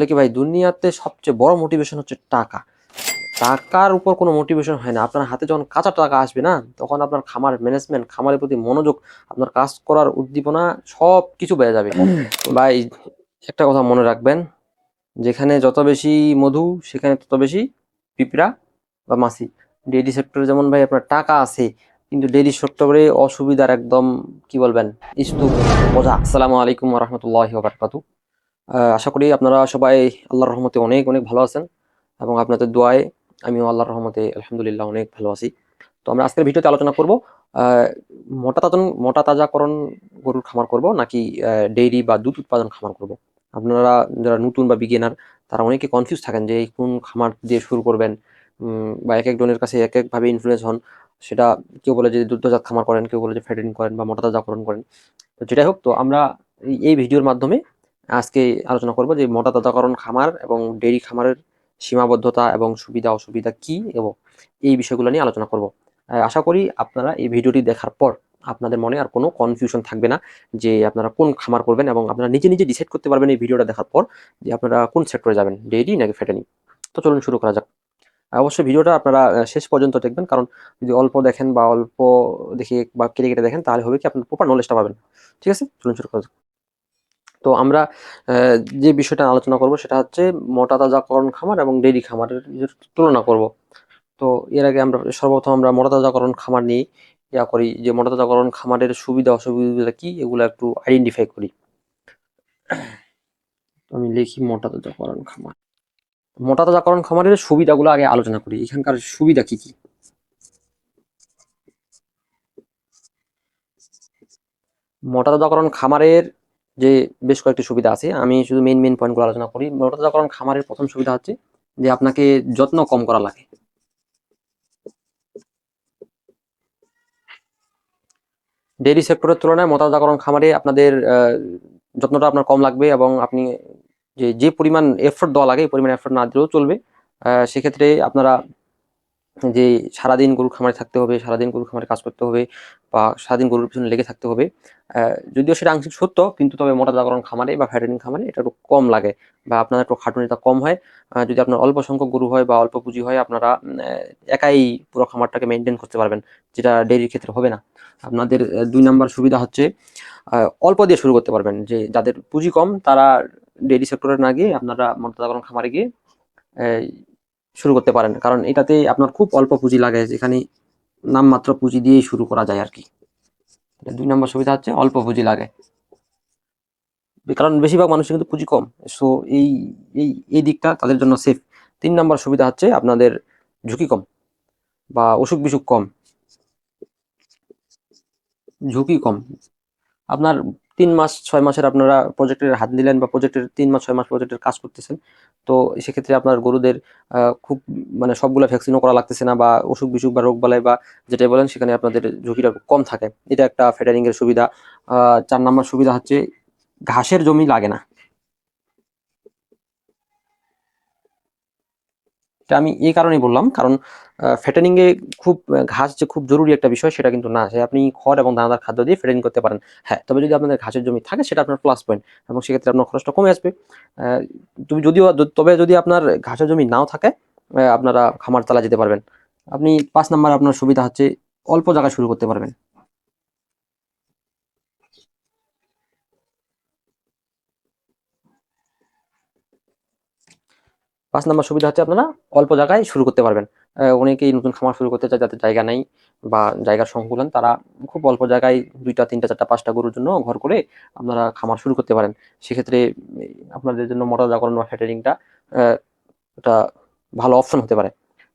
আসলে কি ভাই দুনিয়াতে সবচেয়ে বড় মোটিভেশন হচ্ছে টাকা। টাকার উপর কোনো মোটিভেশন হয় না। আপনার হাতে যখন কাঁচা টাকা আসবে না তখন আপনার খামার ম্যানেজমেন্ট খামারের প্রতি মনোযোগ আপনার কাজ করার উদ্দীপনা সব কিছু বেড়ে যাবে। ভাই একটা কথা মনে রাখবেন যেখানে যত বেশি মধু সেখানে তত বেশি পিঁপড়া বা মাছি। ডেইরি সেক্টরে যেমন ভাই আপনার টাকা আছে কিন্তু ডেইরি সেক্টরে অসুবিধার একদম কি বলবেন স্তূপ বোঝা। আসসালামু আলাইকুম রহমতুল্লাহ বারকাতু আশা করি আপনারা সবাই আল্লাহর রহমতে অনেক অনেক ভালো আছেন এবং আপনাদের দোয়ায় আমিও আল্লাহর রহমতে আলহামদুলিল্লাহ অনেক ভালো আছি। তো আমরা আজকের ভিডিওতে আলোচনা করব মোটা তাজন মোটা তাজাকরণ গরুর খামার করব নাকি ডেইরি বা দুধ উৎপাদন খামার করব। আপনারা যারা নতুন বা বিগিনার তারা অনেকে কনফিউজ থাকেন যে কোন খামার দিয়ে শুরু করবেন বা এক একজনের কাছে এক একভাবে ইনফ্লুয়েন্স হন, সেটা কেউ বলে যে দুগ্ধজাত খামার করেন, কেউ বলে যে ফ্যাটেনিং করেন বা মোটা তাজাকরণ করেন। তো যেটাই হোক, তো আমরা এই ভিডিওর মাধ্যমে আজকে আলোচনা করব যে মোটা তাজাকরণ খামার এবং ডেইরি খামারের সীমাবদ্ধতা এবং সুবিধা, অসুবিধা কি এবং এই বিষয়গুলো নিয়ে আলোচনা করব। আশা করি আপনারা এই ভিডিওটি দেখার পর আপনাদের মনে আর কোনো কনফিউশন থাকবে না যে আপনারা কোন খামার করবেন এবং আপনারা নিজে নিজে ডিসাইড করতে পারবেন এই ভিডিওটা দেখার পর যে আপনারা কোন সেক্টরে যাবেন, ডেইরি নাকি ফ্যাটেনিং তো চলুন শুরু করা যাক। অবশ্যই ভিডিওটা আপনারা শেষ পর্যন্ত দেখবেন কারণ যদি অল্প দেখেন বা অল্প দেখে বা কেটে কেটে দেখেন তাহলে হবে কি আপনার প্রপার নলেজটা পাবেন। ঠিক আছে? চলুন শুরু করা যাক। তো আমরা যে বিষয়টা আলোচনা করব সেটা হচ্ছে মোটা তাজাকরণ খামার এবং ডেইরি খামারের তুলনা করব। তো এর আগে আমরা সর্বপ্রথম আমরা মোটা তাজাকরণ খামার নিয়ে ইয়া করি যে মোটা তাজাকরণ খামারের সুবিধা অসুবিধা কি এগুলো একটু আইডেন্টিফাই করি। আমি লিখি মোটা তাজাকরণ খামার। মোটা তাজাকরণ খামারের সুবিধাগুলো আগে আলোচনা করি, এখানকার সুবিধা কি কি? মোটা তাজাকরণ খামারের যে বেশ কয়েকটি সুবিধা আছে, আমি শুধু মেন মেন পয়েন্টগুলো আলোচনা করি। মোটা তাজাকরণ খামারের প্রথম সুবিধা হচ্ছে যে আপনাকে যত্ন কম করা লাগে। ডেইরি সেক্টরের তুলনায় মোটা তাজাকরণ খামারে আপনাদের যত্নটা আপনার কম লাগবে এবং আপনি যে যে পরিমাণ এফোর্ট দেওয়া লাগে, এই পরিমাণ এফোর্ট না দিলেও চলবে। সেক্ষেত্রে আপনারা যে সারাদিন গরুর খামারে থাকতে হবে, সারাদিন গরুর খামারে কাজ করতে হবে বা সারাদিন গরুর পিছনে লেগে থাকতে হবে। যদিও সেটা আংশিক সত্য, কিন্তু তবে মোটা জাগরণ খামারে বা ফ্যাটেনিং খামারে এটা একটু কম লাগে বা আপনার একটু খাটুনিটা কম হয়। যদি আপনার অল্প সংখ্যক গরু হয় বা অল্প পুঁজি হয়, আপনারা একাই পুরো খামারটাকে মেনটেন করতে পারবেন, যেটা ডেইরির ক্ষেত্রে হবে না। আপনাদের দুই নাম্বার সুবিধা হচ্ছে অল্প দিয়ে শুরু করতে পারবেন। যে যাদের পুঁজি কম, তারা ডেইরি সেক্টরে না গিয়ে আপনারা মোটা জাগরণ খামারে গিয়ে শুরু করতে পারেন। কারণ এটাতে আপনার খুব অল্প পুঁজি লাগে, যেখানে নামমাত্র পুঁজি দিয়েই শুরু করা যায় আর কি। দুই নম্বর সুবিধা হচ্ছে অল্প পুঁজি লাগে। কারণ বেশিরভাগ মানুষের কিন্তু পুঁজি কম সো এই এই এই দিকটা তাদের জন্য সেফ তিন নম্বর সুবিধা হচ্ছে আপনাদের ঝুঁকি কম বা অসুখ বিসুখ কম। ঝুঁকি কম। আপনার তিন মাস, ছয় মাসের আপনারা প্রজেক্টের হাত দিলেন বা প্রজেক্টের তিন মাস, ছয় মাস প্রজেক্টের কাজ করতেছেন। তো সেক্ষেত্রে আপনার গরুদের খুব মানে সবগুলো ভ্যাকসিনও করা লাগতেছে না বা অসুখ বিসুখ বা রোগ বালাই বা যেটাই বলেন, সেখানে আপনাদের ঝুঁকিটা কম থাকে। এটা একটা ফেডারিংয়ের সুবিধা। চার নম্বর সুবিধা হচ্ছে, ঘাসের জমি লাগে না। এটা আমি এই কারণেই বললাম, কারণ ফেটানিং এ খুব ঘাস যে খুব জরুরি একটা বিষয় সেটা কিন্তু না আপনি খড় এবং দানাদার খাদ্য দিয়ে ফেটানিং করতে পারেন। হ্যাঁ তবে যদি আপনাদের ঘাসের জমি থাকে সেটা আপনার প্লাস পয়েন্ট এবং সেক্ষেত্রে আপনার খরচটা কমে আসবে। তুমি যদিও, তবে যদি আপনার ঘাসের জমি নাও থাকে আপনারা খামার চালা যেতে পারবেন। আপনি পাঁচ নাম্বার আপনার সুবিধা হচ্ছে অল্প জায়গায় শুরু করতে পারবেন। পাঁচ নাম্বার সুবিধা হচ্ছে আপনারা অল্প জায়গায় শুরু করতে পারবেন। অনেকেই নতুন খামার শুরু করতে চায়, যাতে জায়গা নেই বা জায়গার সংকুলন, তারা খুব অল্প জায়গায় দুইটা, তিনটা, চারটা, পাঁচটা গরুর জন্য ঘর করে আপনারা খামার শুরু করতে পারেন। সেক্ষেত্রে আপনাদের জন্য মোটা জাগরণ বা ফ্যাটারিংটা একটা ভালো অপশন হতে পারে।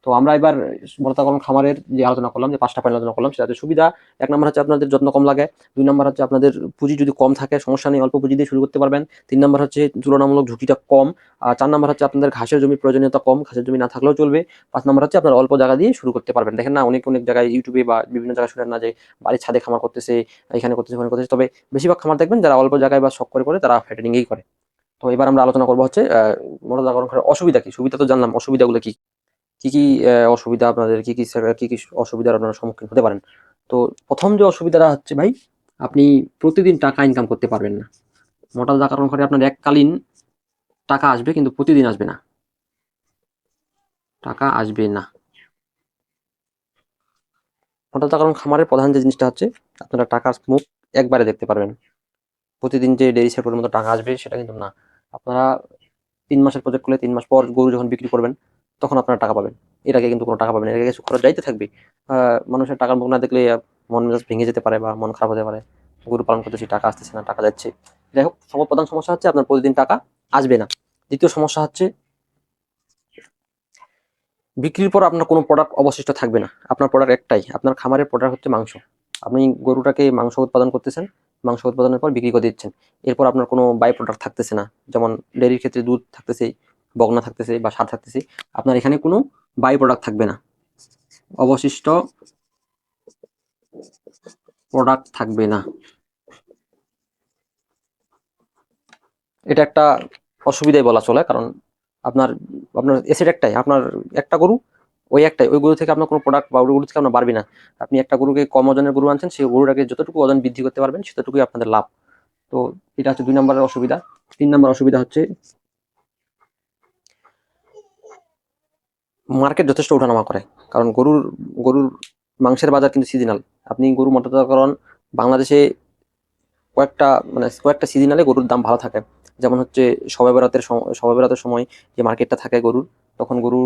তো আমরা এবার মোটাতাকরণ খামারের যে আলোচনা করলাম, যে পাঁচটা পয়েন্ট আলোচনা করলাম, সেটাতে সুবিধা, এক নম্বর হচ্ছে আপনাদের যত্ন কম লাগে, দুই নম্বর হচ্ছে আপনাদের পুঁজি যদি কম থাকে, সমস্যা নেই, অল্প পুঁজি দিয়ে শুরু করতে পারবেন, তিন নম্বর হচ্ছে তুলনামূলক ঝুঁকিটা কম, আর চার নম্বর হচ্ছে আপনাদের ঘাসের জমির প্রয়োজনীয়তা কম, ঘাসের জমি না থাকলেও চলবে, পাঁচ নম্বর হচ্ছে আপনার অল্প জায়গা দিয়ে শুরু করতে পারবেন। দেখেন না, অনেক অনেক জায়গায় ইউটিউবে বা বিভিন্ন জায়গায় শুনেন না যে বাড়ির ছাদে খামার করতেছে, এখানে করতেছে, ওখানে করতেছে, তবে বেশিরভাগ খামার দেখবেন যারা অল্প জায়গায় বা শখ করে করে তারা ফ্যাটেনিংই করে। তো এবার আমরা আলোচনা করব হচ্ছে মোটা জাগরণ অসুবিধা কি? সুবিধা তো জানলাম, অসুবিধাগুলো কি? কি কি অসুবিধা আপনাদের, কি কি কি কি অসুবিধার আপনারা সম্মুখীন হতে পারেন? তো প্রথম যে অসুবিধাটা হচ্ছে ভাই, আপনি প্রতিদিন টাকা ইনকাম করতে পারবেন না। মোটা জাগরণ করে আপনার এককালীন টাকা আসবে, কিন্তু প্রতিদিন আসবে না। টাকা আসবে না। মোটা কারণ খামারের প্রধান যে জিনিসটা হচ্ছে, আপনারা টাকার মুখ একবারে দেখতে পারবেন। প্রতিদিন যে ডেরি সেক্টরের মতো টাকা আসবে, সেটা কিন্তু না। আপনারা তিন মাসের প্রজেক্ট করলে তিন মাস পর গরু যখন বিক্রি করবেন তখন আপনারা টাকা পাবেন। এর আগে কিন্তু কোনো টাকা পাবেন এর আগে কিছু খরচ যাইতে থাকবে মানুষের টাকার মুখ না দেখলে মন মেজাজ ভেঙে যেতে পারে বা মন খারাপ হতে পারে। গরু পালন করতেছি টাকা আসতেছে না, টাকা যাচ্ছে। যাই হোক প্রধান সমস্যা হচ্ছে আপনার প্রতিদিন টাকা আসবে না। দ্বিতীয় সমস্যা হচ্ছে, বিক্রির পর আপনার কোনো প্রোডাক্ট অবশিষ্ট থাকবে না। আপনার প্রোডাক্ট একটাই, আপনার খামারের প্রোডাক্ট হচ্ছে মাংস। আপনি গরুটাকে মাংস উৎপাদন করতেছেন, মাংস উৎপাদনের পর বিক্রি করে দিচ্ছেন। এরপর আপনার কোনো বাই প্রোডাক্ট থাকতেছে না। যেমন ডেয়ারির ক্ষেত্রে দুধ থাকতেছে বগনা থাকতেছে বা সার থাকতেছে, আপনার এখানে কোনো বাই প্রোডাক্ট থাকবে না। অবশিষ্ট প্রোডাক্ট থাকবে না। এটা একটা অসুবিধাই বলা চলে, কারণ আপনার আপনার এসেট একটাই, আপনার একটা গরু, ওই একটাই, ওই গরু থেকে আপনার কোনো প্রোডাক্ট বা গরু থেকে আপনার বাড়বে না। আপনি একটা গরুকে কম ওজনের গরু আনছেন, সেই গরুটাকে যতটুকু ওজন বৃদ্ধি করতে পারবেন, সেতটুকুই আপনাদের লাভ। তো এটা হচ্ছে দুই নম্বরের অসুবিধা। তিন নম্বর অসুবিধা হচ্ছে মার্কেট যথেষ্ট ওঠানামা করে। কারণ গরুর গরুর মাংসের বাজার কিন্তু সিজনাল আপনি গরু মোটাতাকরণ বাংলাদেশে কয়েকটা মানে কয়েকটা সিজনালে গরুর দাম ভালো থাকে। যেমন হচ্ছে সবাই বেরাতের সবাই বেরাতের সময় যে মার্কেটটা থাকে গরুর, তখন গরু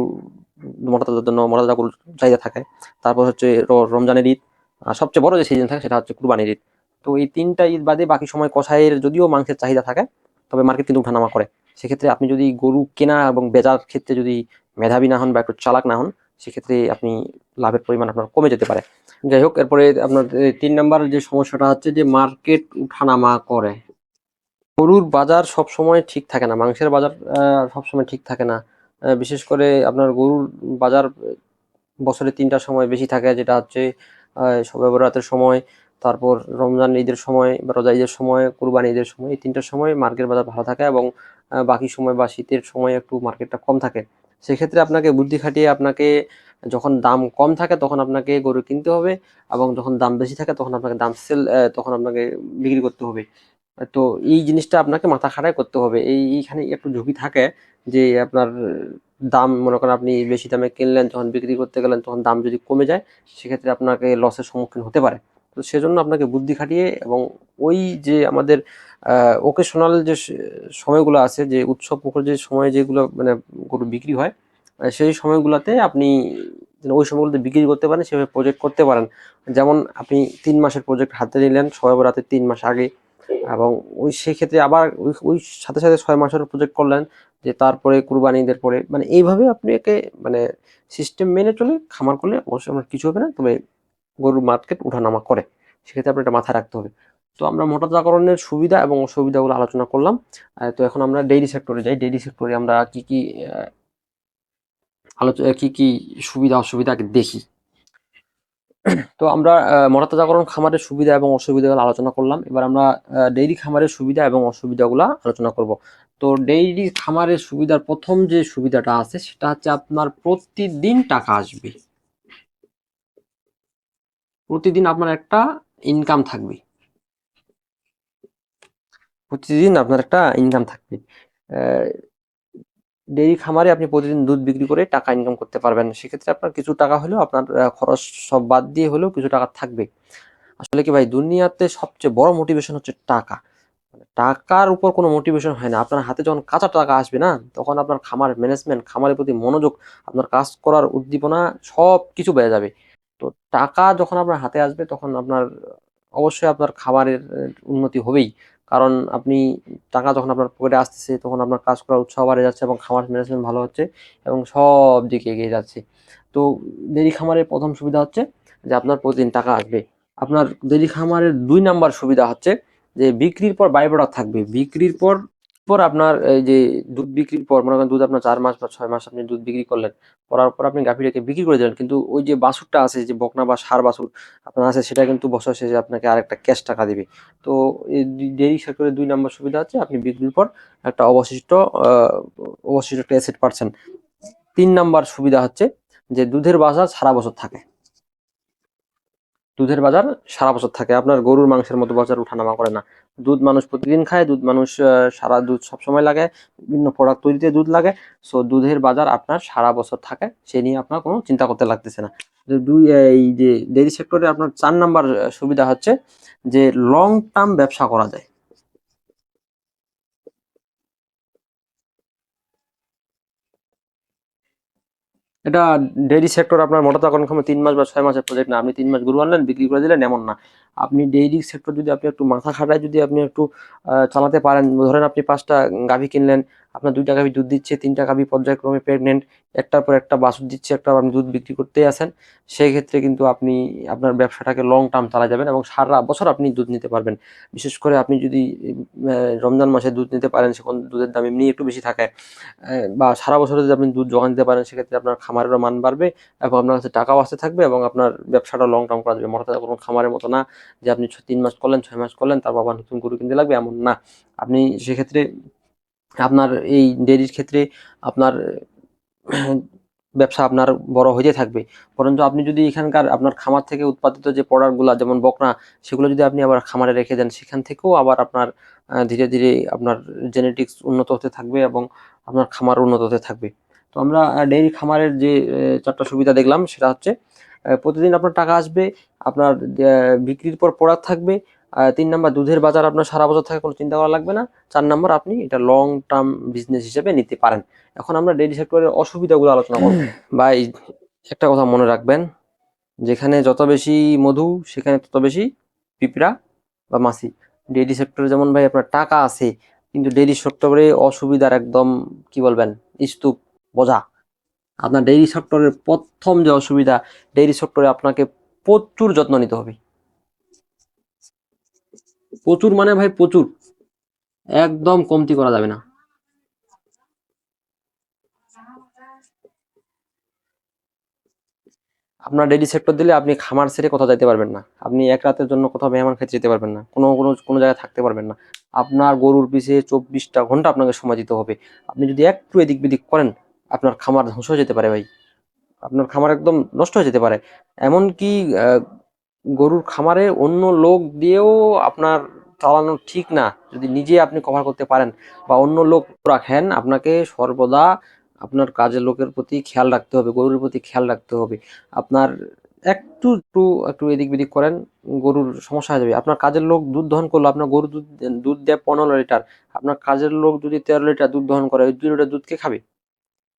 মোটাতাজার জন্য মোটাতাজা গরুর চাহিদা থাকে। তারপর হচ্ছে রমজানের ঈদ, আর সবচেয়ে বড় যে সিজন থাকে সেটা হচ্ছে কুরবানির ঈদ। তো এই তিনটা ঈদ বাদে বাকি সময় কষাইয়ের যদিও মাংসের চাহিদা থাকে তবে মার্কেট কিন্তু উঠানামা করে। সেক্ষেত্রে আপনি যদি গরু কেনা এবং বেচার ক্ষেত্রে যদি মেধাবী না হন বা একটু চালাক না হন, সেক্ষেত্রে আপনি লাভের পরিমাণ আপনার কমে যেতে পারে। যাই হোক, এরপরে আপনার তিন নাম্বার যে সমস্যাটা হচ্ছে যে মার্কেট উঠানামা করে। গরুর বাজার সব সময় ঠিক থাকে না, মাংসের বাজার সব সময় ঠিক থাকে না। বিশেষ করে আপনার গরুর বাজার বছরে তিনটা সময় বেশি থাকে, যেটা হচ্ছে শবে বরাতের সময় তারপর রমজান ঈদের সময় বা রোজা ঈদের সময়, কুরবানি ঈদের সময়, এই তিনটার সময় মার্কেট বাজার ভালো থাকে এবং বাকি সময় বা শীতের সময় একটু মার্কেটটা কম থাকে। সেক্ষেত্রে আপনাকে বুদ্ধি খাটিয়ে আপনাকে যখন দাম কম থাকে তখন আপনাকে গরু কিনতে হবে এবং যখন দাম বেশি থাকে তখন আপনাকে দাম সেল তখন আপনাকে বিক্রি করতে হবে। তো এই জিনিসটা আপনাকে মাথা খাটাই করতে হবে। এই, এইখানে একটু ঝুঁকি থাকে যে আপনার দাম, মনে করেন আপনি বেশি দামে কিনলেন যখন বিক্রি করতে গেলেন, তখন দাম যদি কমে যায়, সেক্ষেত্রে আপনাকে লসের সম্মুখীন হতে পারে। তো সেজন্য আপনাকে বুদ্ধি খাটিয়ে এবং ওই যে আমাদের ওকেশনাল যে সময়গুলো আছে, যে উৎসব মুখর যে সময় যেগুলো মানে গরু বিক্রি হয় সেই সময়গুলোতে আপনি ওই সময়গুলোতে বিক্রি করতে পারেন, সেভাবে প্রজেক্ট করতে পারেন। যেমন আপনি তিন মাসের প্রজেক্ট হাতে নিলেন, সবাই রাতে তিন মাস আগে, এবং ওই সেক্ষেত্রে আবার ওই ওই সাথে সাথে ছয় মাসের প্রজেক্ট করলেন, যে তারপরে কুরবানিদের পরে। মানে এইভাবে আপনি একে মানে সিস্টেম মেনে চলে, খামার করলে অবশ্যই আপনার কিছু হবে না, তবে গরুর মার্কেট উঠানামা করে। সেক্ষেত্রে আপনার এটা মাথায় রাখতে হবে। তো আমরা মোটাতাকরণের সুবিধা এবং অসুবিধাগুলো আলোচনা করলাম। তো এখন আমরা ডেইরি সেক্টরে যাই। ডেইরি সেক্টরে আমরা কি কি আলোচনা কি কি সুবিধা, অসুবিধা দেখি। তো আমরা মোটাতাজাকরণ খামারের সুবিধা এবং অসুবিধাগুলো আলোচনা করলাম। এবার আমরা ডেইরি খামারের সুবিধা এবং অসুবিধাগুলো আলোচনা করব। তো ডেইরি খামারের সুবিধার প্রথম যে সুবিধাটা আছে, সেটা হচ্ছে আপনার প্রতিদিন টাকা আসবে। প্রতিদিন আপনার একটা ইনকাম থাকবে। প্রতিদিন আপনার একটা ইনকাম থাকবে। ডেইরি খামারে আপনি প্রতিদিন দুধ বিক্রি করে টাকা ইনকাম করতে পারবেন সেক্ষেত্রে আপনার কিছু টাকা হলেও আপনার খরচ সব বাদ দিয়ে হলেও কিছু টাকা থাকবে। আসলে কি ভাই, দুনিয়াতে সবচেয়ে বড় মোটিভেশন হচ্ছে টাকা। মানে টাকার উপর কোনো মোটিভেশন হয় না। আপনার হাতে যখন কাঁচা টাকা আসবে না, তখন আপনার খামার ম্যানেজমেন্ট খামারের প্রতি মনোযোগ, আপনার কাজ করার উদ্দীপনা সব কিছু বেড়ে যাবে। তো টাকা যখন আপনার হাতে আসবে, তখন আপনার, অবশ্যই আপনার খাবারের উন্নতি হবেই। কারণ আপনি টাকা যখন আপনার পকেটে আসতেছে, তখন আপনার কাজ করার উৎসাহ বাড়ে যাচ্ছে এবং খামার ম্যানেজমেন্ট ভালো হচ্ছে এবং সব দিকে এগিয়ে যাচ্ছে। তো দেরি খামারের প্রথম সুবিধা হচ্ছে যে আপনার প্রতিদিন টাকা আসবে। আপনার দেরি খামারের দুই নাম্বার সুবিধা হচ্ছে যে বিক্রির পর বাই প্রোডাক্ট থাকবে। বিক্রির পর পর আপনার এই যে দুধ বিক্রির পর, মনে করেন দুধ আপনার চার মাস বা ছয় মাস আপনি দুধ বিক্রি করলেন, করার পর আপনি গাভীটাকে বিক্রি করে দিলেন। কিন্তু ওই যে বাছুরটা আছে, যে বকনা বা সার বাছুর আপনার আছে, সেটা কিন্তু বছর শেষে আপনাকে আর একটা ক্যাশ টাকা দিবে। তো এই ডেইরি সেক্টরের দুই নম্বর সুবিধা হচ্ছে, আপনি বিক্রির পর একটা অবশিষ্ট অবশিষ্ট একটা অ্যাসেট পাচ্ছেন। তিন নাম্বার সুবিধা হচ্ছে যে দুধের বাজার সারা বছর থাকে। দুধের বাজার সারা বছর থাকে। আপনার গরুর মাংসের মতো বাজার উঠানামা করে না। দুধ মানুষ প্রতিদিন খায়, দুধ মানুষ সারা দুধ সবসময় লাগে, বিভিন্ন প্রোডাক্ট তৈরিতে দুধ লাগে। সো দুধের বাজার আপনার সারা বছর থাকে, সে নিয়ে আপনার কোনো চিন্তা করতে লাগতেছে না। দুই এই যে ডেইরি সেক্টরে আপনার চার নাম্বার সুবিধা হচ্ছে যে লং টার্ম ব্যবসা করা যায়। এটা ডেইরি সেক্টর আপনার মোটা তখন সময় তিন মাস বা ছয় মাসের প্রজেক্ট না। আপনি তিন মাস গরু আনলেন, বিক্রি করে দিলেন, এমন না। আপনি ডেইরি সেক্টর যদি আপনি একটু মাথা খাটায় যদি আপনি একটু চালাতে পারেন, ধরেন আপনি পাঁচটা গাভী কিনলেন, আপনার দুইটা গাভী দুধ দিচ্ছে, তিনটা গাভী পর্যায়ক্রমে প্রেগনেন্ট একটার পর একটা বাছুর দিচ্ছে একটা আপনি দুধ বিক্রি করতেই আছেন, সেই ক্ষেত্রে কিন্তু আপনি, আপনার ব্যবসাটাকে লং টার্ম চালা যাবেন এবং সারা বছর আপনি দুধ নিতে পারবেন। বিশেষ করে আপনি যদি রমজান মাসে দুধ নিতে পারেন, সেখন দুধের দাম এমনি একটু বেশি থাকে বা সারা বছর যদি আপনি দুধ যোগান দিতে পারেন, সেক্ষেত্রে আপনার খামারেরও মান বাড়বে এবং আপনার কাছে টাকাও আসতে থাকবে এবং আপনার ব্যবসাটা লং টার্ম করা যাবে। মোটা কোনো খামারের মতো না যে আপনি তিন মাস করলেন, ছয় মাস করলেন তারপর আবার নতুন গরু কিনতে লাগবে, এমন না। আপনি সেক্ষেত্রে আপনার এই ডেয়ারির ক্ষেত্রে আপনার ব্যবসা আপনার বড় হইতে থাকবে। পরন্তু আপনি যদি এখানকার আপনার খামার থেকে উৎপাদিত যে প্রোডাক্টগুলো যেমন বকনা, সেগুলো যদি আপনি আবার খামারে রেখে দেন, সেখান থেকেও আবার আপনার ধীরে ধীরে আপনার জেনেটিক্স উন্নত হতে থাকবে এবং আপনার খামার উন্নত হতে থাকবে। তো আমরা ডেইরি খামারের যে চারটা সুবিধা দেখলাম, সেটা হচ্ছে প্রতিদিন আপনার টাকা আসবে আপনার বিক্রির পর প্রোডাক্ট থাকবে তিন নাম্বার দুধের বাজার আপনার সারা বছর থাকে কোনো চিন্তা করা লাগবে না। চার নাম্বার আপনি এটা লং টার্ম বিজনেস হিসেবে নিতে পারেন। এখন আমরা ডেইরি সেক্টরের অসুবিধাগুলো আলোচনা করব। ভাই, একটা কথা মনে রাখবেন, যেখানে যত বেশি মধু, সেখানে তত বেশি পিঁপড়া বা মাছি। ডেইরি সেক্টরে যেমন ভাই আপনার টাকা আছে, কিন্তু ডেইরি সেক্টরে অসুবিধার একদম, কি বলবেন, স্তূপ, বোঝা। আপনার ডেইরি সেক্টরের প্রথম যে অসুবিধা ডেইরি সেক্টরে আপনাকে প্রচুর যত্ন নিতে হবে। প্রচুর মানে ভাই প্রচুর। একদম কমতি করা যাবে না। আপনার ডেইলি সেক্টর দিলে আপনি খামার ছেড়ে কোথাও যাইতে পারবেন না। আপনি এক রাতের জন্য কোথাও মেহমান খেতে যেতে পারবেন না। কোনো কোনো কোনো জায়গায় থাকতে পারবেন না। আপনার গরুর পিছে চব্বিশটা ঘণ্টা আপনাকে সময় দিতে হবে। আপনি যদি একটু এদিক বিদিক করেন, আপনার খামার ধ্বংস হয়ে যেতে পারে ভাই। আপনার খামার একদম নষ্ট হয়ে যেতে পারে। এমনকি গরুর খামারে অন্য লোক দিয়েও আপনার চালানো ঠিক না। যদি নিজে আপনি কভার করতে পারেন বা অন্য লোক রাখেন, আপনাকে সর্বদা আপনার কাজের লোকের প্রতি খেয়াল রাখতে হবে, গরুর প্রতি খেয়াল রাখতে হবে। আপনার একটু একটু একটু এদিক বিদিক করেন, গরুর সমস্যা হয়ে যাবে। আপনার কাজের লোক দুধ দহন করল, আপনার গরু দুধ দুধ দেয় পনেরো লিটার। আপনার কাজের লোক যদি তেরো লিটার দুধ দহন করে, ওই দুই লিটার দুধ কে খাবে?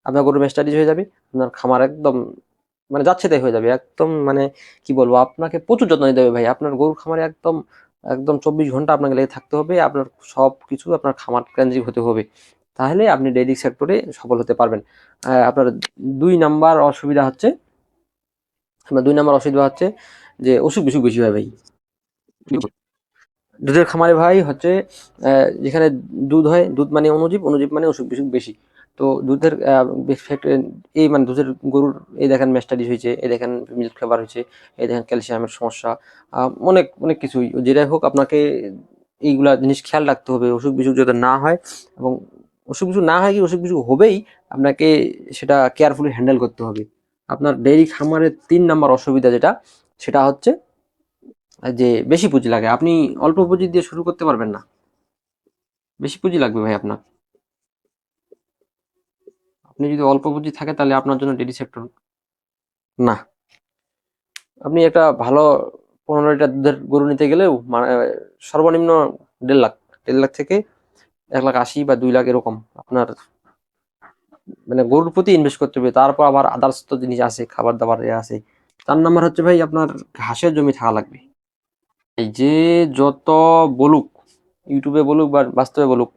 আপনার গরু মেস্টাডিজ হয়ে যাবে, আপনার খামার একদম মানে যাচ্ছে তাই হয়ে যাবে। একদম মানে কি বলব, আপনাকে প্রচুর যত্ন নিতে হবে ভাই। আপনার গরুর খামারে একদম একদম চব্বিশ ঘণ্টা আপনাকে লেগে থাকতে হবে, আপনার সব কিছু আপনার খামার কেন্দ্রিক হতে হবে। তাহলে আপনি ডেইরি সেক্টরে সফল হতে পারবেন। আপনার দুই নাম্বার অসুবিধা হচ্ছে, আপনার দুই নাম্বার অসুবিধা হচ্ছে যে অসুখ বিসুখ বেশি হয় ভাই। দুধের খামারে ভাই হচ্ছে যেখানে দুধ হয়, দুধ মানে অনুজীব অনুজীব মানে অসুখ বিসুখ বেশি। তো দুধের এই মানে দুধের গরুর, এই দেখেন ম্যাস্টাডিস হয়েছে, এই দেখেন মিল্ক ফেভার হয়েছে, এই দেখেন ক্যালসিয়ামের সমস্যা অনেক অনেক কিছুই। যেটাই হোক, আপনাকে এইগুলা জিনিস খেয়াল রাখতে হবে, অসুখ বিসুখ যাতে না হয় এবং অসুখ বিসুখ না হয় কি অসুখ বিসুখ হবেই, আপনাকে সেটা কেয়ারফুলি হ্যান্ডেল করতে হবে। আপনার ডেইরি খামারের তিন নাম্বার অসুবিধা যেটা, সেটা হচ্ছে যে বেশি পুঁজি লাগে। আপনি অল্প পুঁজি দিয়ে শুরু করতে পারবেন না। বেশি পুঁজি লাগবে ভাই আপনার। আপনি যদি অল্প পুঁজি থাকে তাহলে আপনার জন্য ডেইরি সেক্টর। না। আপনি একটা ভালো পনেরো লিটার দুধের গরু নিতে গেলেও মানে সর্বনিম্ন দেড় লাখ দেড় লাখ থেকে এক লাখ আশি বা দুই লাখ এরকম আপনার মানে গরুর প্রতি ইনভেস্ট করতে হবে। তারপর আবার আদার্স তো জিনিস আছে খাবার দাবার এ আছে। চার নাম্বার হচ্ছে ভাই আপনার ঘাসের জমি থাকা লাগবে। এই যে যত বলুক ইউটিউবে বলুক বা বাস্তবে বলুক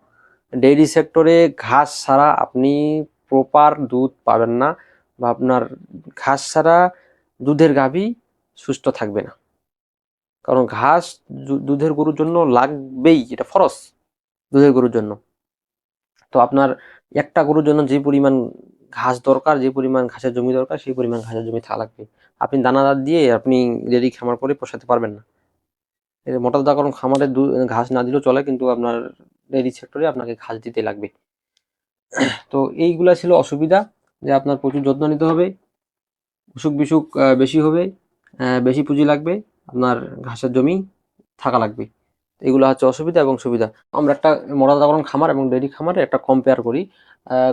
ডেইরি সেক্টরে ঘাস ছাড়া আপনি প্রপার দুধ পাবেন না বা আপনার ঘাস ছাড়া দুধের গাভী সুস্থ থাকবে না। কারণ ঘাস দুধের গরুর জন্য লাগবেই, এটা ফরস দুধের গরুর জন্য। তো আপনার একটা গরুর জন্য যে পরিমাণ ঘাস দরকার, যে পরিমাণ ঘাসের জমি দরকার, সেই পরিমাণ ঘাসের জমি থাকা লাগবে। আপনি দানাদার দিয়ে আপনি ডেরি খামার করে পোষাতে পারবেন না। মোটা দানা খামারে দু- ঘাস না দিলেও চলে, কিন্তু আপনার ডেইরি সেক্টরে আপনাকে ঘাস দিতে লাগবে। তো এইগুলা ছিল অসুবিধা যে আপনার প্রচুর যত্ন নিতে হবে, অসুখ বিসুখ বেশি হবে বেশি পুঁজি লাগবে, আপনার ঘাসের জমি থাকা লাগবে। এগুলো হচ্ছে অসুবিধা এবং সুবিধা। আমরা একটা মোটাতাকরণ খামার এবং ডেইরি খামারে একটা কম্পেয়ার করি।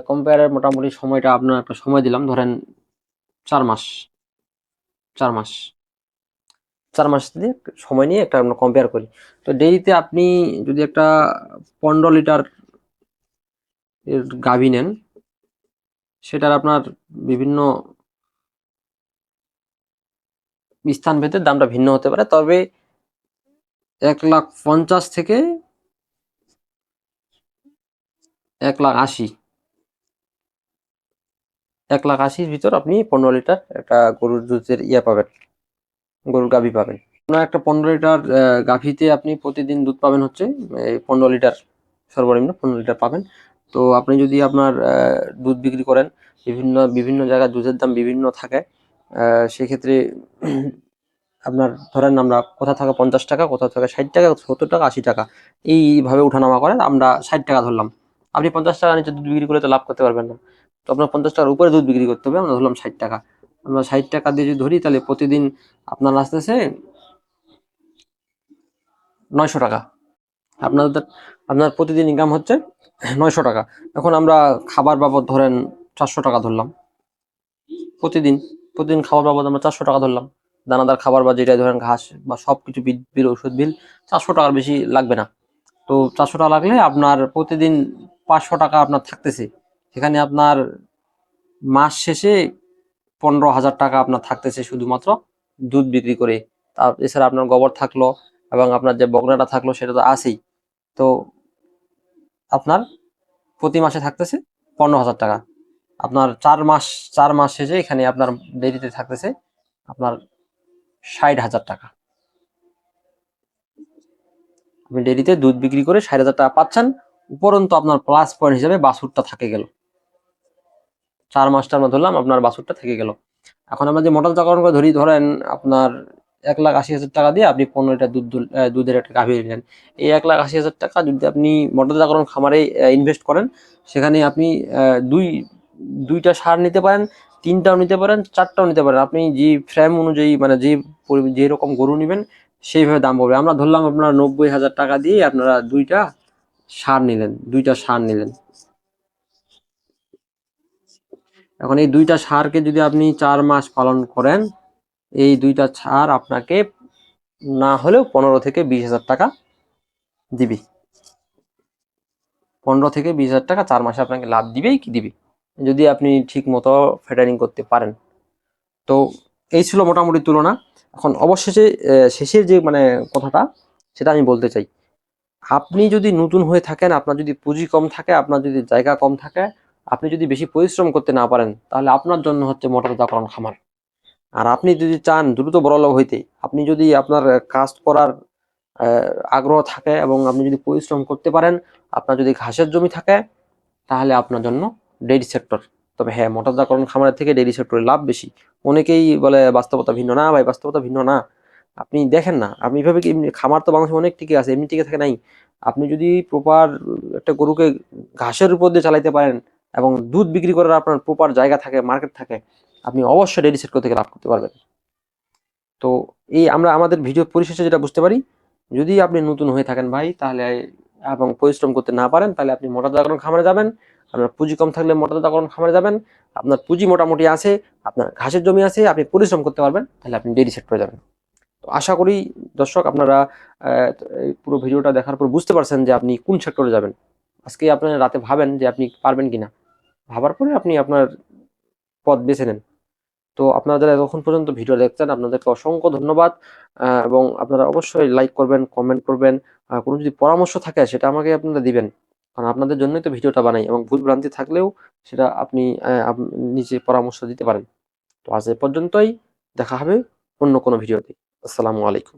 কম্পেয়ারের মোটামুটি সময়টা আপনার একটা সময় দিলাম, ধরেন চার মাস চার মাস। চার মাস দিয়ে সময় নিয়ে একটা আমরা কম্পেয়ার করি। তো ডেইরিতে আপনি যদি একটা পনেরো লিটার এর গাভী নেন। সেটার আপনার বিভিন্ন স্থান ভেদে দামটা ভিন্ন হতে পারে। তবে এক লাখ পঞ্চাশ থেকে এক লাখ আশি। এক লাখ আশির ভিতর আপনি পনেরো লিটার একটা গরুর দুধের ইয়ে পাবেন, গরুর গাভী পাবেন। কোনো একটা পনেরো লিটার গাভীতে আপনি প্রতিদিন দুধ পাবেন হচ্ছে, এই পনেরো লিটার সর্বনিম্ন পনেরো লিটার পাবেন। তো আপনি যদি আপনার দুধ বিক্রি করেন, বিভিন্ন বিভিন্ন জায়গায় দুধের দাম বিভিন্ন থাকে সেক্ষেত্রে আপনার ধরেন আমরা কোথাও থাকে পঞ্চাশ টাকা কোথাও থাকে ষাট টাকা, সত্তর টাকা, আশি টাকা, এইভাবে উঠানামা করেন আমরা ষাট টাকা ধরলাম। আপনি পঞ্চাশ টাকা নিচে দুধ বিক্রি করে তো লাভ করতে পারবেন না। তো আপনার পঞ্চাশ টাকার উপরে দুধ বিক্রি করতে হবে, আমরা ধরলাম ষাট টাকা। আমরা ষাট টাকা দিয়ে যদি ধরি, তাহলে প্রতিদিন আপনার আসতেছে নয়শো টাকা। আপনাদের আপনার প্রতিদিন ইনকাম হচ্ছে নয়শো টাকা। এখন আমরা খাবার বাবদ ধরেন চারশো টাকা ধরলাম। প্রতিদিন প্রতিদিন খাবার বাবদ আমরা চারশো টাকা ধরলাম। দানাদার খাবার বা যেটা ধরেন ঘাস বা সব কিছু বিল ওষুধ বিল, চারশো টাকার বেশি লাগবে না। তো চারশো টাকা লাগলে আপনার প্রতিদিন পাঁচশো টাকা আপনার থাকতেছে। সেখানে আপনার মাস শেষে পনেরো হাজার টাকা আপনার থাকতেছে শুধুমাত্র দুধ বিক্রি করে। তা এছাড়া আপনার গোবর থাকল এবং আপনার যে বগনাটা থাকল সেটা তো আছেই। তো আপনার প্রতি মাসে থাকতেছে পনেরো হাজার টাকা। আপনার চার মাস চার মাস শেষে এখানে আপনার ডেরিতে থাকতেছে আপনার ষাট হাজার টাকা। আপনি ডেরিতে দুধ বিক্রি করে ষাট হাজার টাকা পাচ্ছেন, উপরন্তু আপনার প্লাস পয়েন্ট হিসেবে বাছুরটা থাকে গেল। চার মাসটার আমরা ধরলাম আপনার বাছুরটা থেকে গেল। এখন আমরা যে মোটর চাকরণ করে ধরি, ধরেন আপনার এক লাখ আশি হাজার টাকা দিয়ে আপনি পনেরো লিটার দুধ দুধের একটা গাভী নিলেন। এই এক লাখ আশি হাজার টাকা যদি আপনি মোটর চাকরণ খামারে ইনভেস্ট করেন, সেখানে আপনি দুই, দুইটা সার নিতে পারেন, তিনটাও নিতে পারেন, চারটাও নিতে পারেন। আপনি যে ফ্রেম অনুযায়ী মানে যে যে রকম গরু নেবেন, সেইভাবে দাম পড়বে আমরা ধরলাম আপনারা নব্বই হাজার টাকা দিয়ে আপনারা দুইটা সার নিলেন, দুইটা সার নিলেন। এখন এই দুইটা সারকে যদি আপনি চার মাস পালন করেন এই দুইটা ছাড় আপনাকে না হলেও পনেরো থেকে বিশ হাজার টাকা দিবে। পনেরো থেকে বিশ হাজার টাকা চার মাসে আপনাকে লাভ দিবেই কি দিবি? যদি আপনি ঠিক মতো ফেটারিং করতে পারেন। তো এই ছিল মোটামুটি তুলনা। এখন অবশেষে শেষের যে মানে কথাটা, সেটা আমি বলতে চাই। আপনি যদি নতুন হয়ে থাকেন, আপনার যদি পুঁজি কম থাকে, আপনার যদি জায়গা কম থাকে, আপনি যদি বেশি পরিশ্রম করতে না পারেন, তাহলে আপনার জন্য হচ্ছে মোটর জাকরণ খামার। আর আপনি যদি চান দ্রুত বড়লোক হইতে, আপনি যদি আপনার কাজ করার আগ্রহ থাকে এবং আপনি যদি পরিশ্রম করতে পারেন, আপনার যদি ঘাসের জমি থাকে, তাহলে আপনার জন্য ডেইরি সেক্টর। তবে হ্যাঁ মোটরজাকরণ খামারের থেকে ডেইরি সেক্টরে লাভ বেশি। অনেকেই বলে বাস্তবতা ভিন্ন না, ভাই, বাস্তবতা ভিন্ন না। আপনি দেখেন না, আপনি এইভাবে কি খামার তো বাংলাদেশে অনেক টিকে আছে, এমনি টিকে থাকে নাই। আপনি যদি প্রপার একটা গরুকে ঘাসের উপর দিয়ে চালাইতে পারেন এবং দুধ বিক্রি করার আপনার প্রপার জায়গা থাকে মার্কেট থাকে আপনি অবশ্যই ডেইরি সেট থেকে লাভ করতে পারবেন। তো এই আমরা আমাদের ভিডিও পরিশেষে যেটা বুঝতে পারি, যদি আপনি নতুন হয়ে থাকেন ভাই, তাহলে এবং পরিশ্রম করতে না পারেন, তাহলে আপনি জাগরণ খামারে যাবেন, আপনার পুঁজি কম থাকলে মোটর জাগরণ খামারে যাবেন, আপনার পুঁজি মোটামুটি আছে, আপনার ঘাসের জমি আছে, আপনি পরিশ্রম করতে পারবেন, তাহলে আপনি ডেইরি করে যাবেন। তো আশা করি দর্শক আপনারা পুরো ভিডিওটা দেখার পর বুঝতে পারছেন যে আপনি কোন সেক্টরে যাবেন। আজকে আপনার রাতে ভাবেন যে আপনি পারবেন কিনা। ভাবার পরে আপনি আপনার পথ বেছে নেন। তো আপনারা যারা এতক্ষণ পর্যন্ত ভিডিও দেখছেন, আপনাদেরকে অসংখ্য ধন্যবাদ। এবং আপনারা অবশ্যই লাইক করবেন কমেন্ট করবেন। কোনো যদি পরামর্শ থাকে, সেটা আমাকে আপনারা দিবেন। কারণ আপনাদের জন্যই তো ভিডিওটা বানাই এবং ভুল ভ্রান্তি থাকলেও সেটা আপনি নিজে পরামর্শ দিতে পারেন। তো আজ এ পর্যন্তই। দেখা হবে অন্য কোনো ভিডিওতে। আসসালামু আলাইকুম।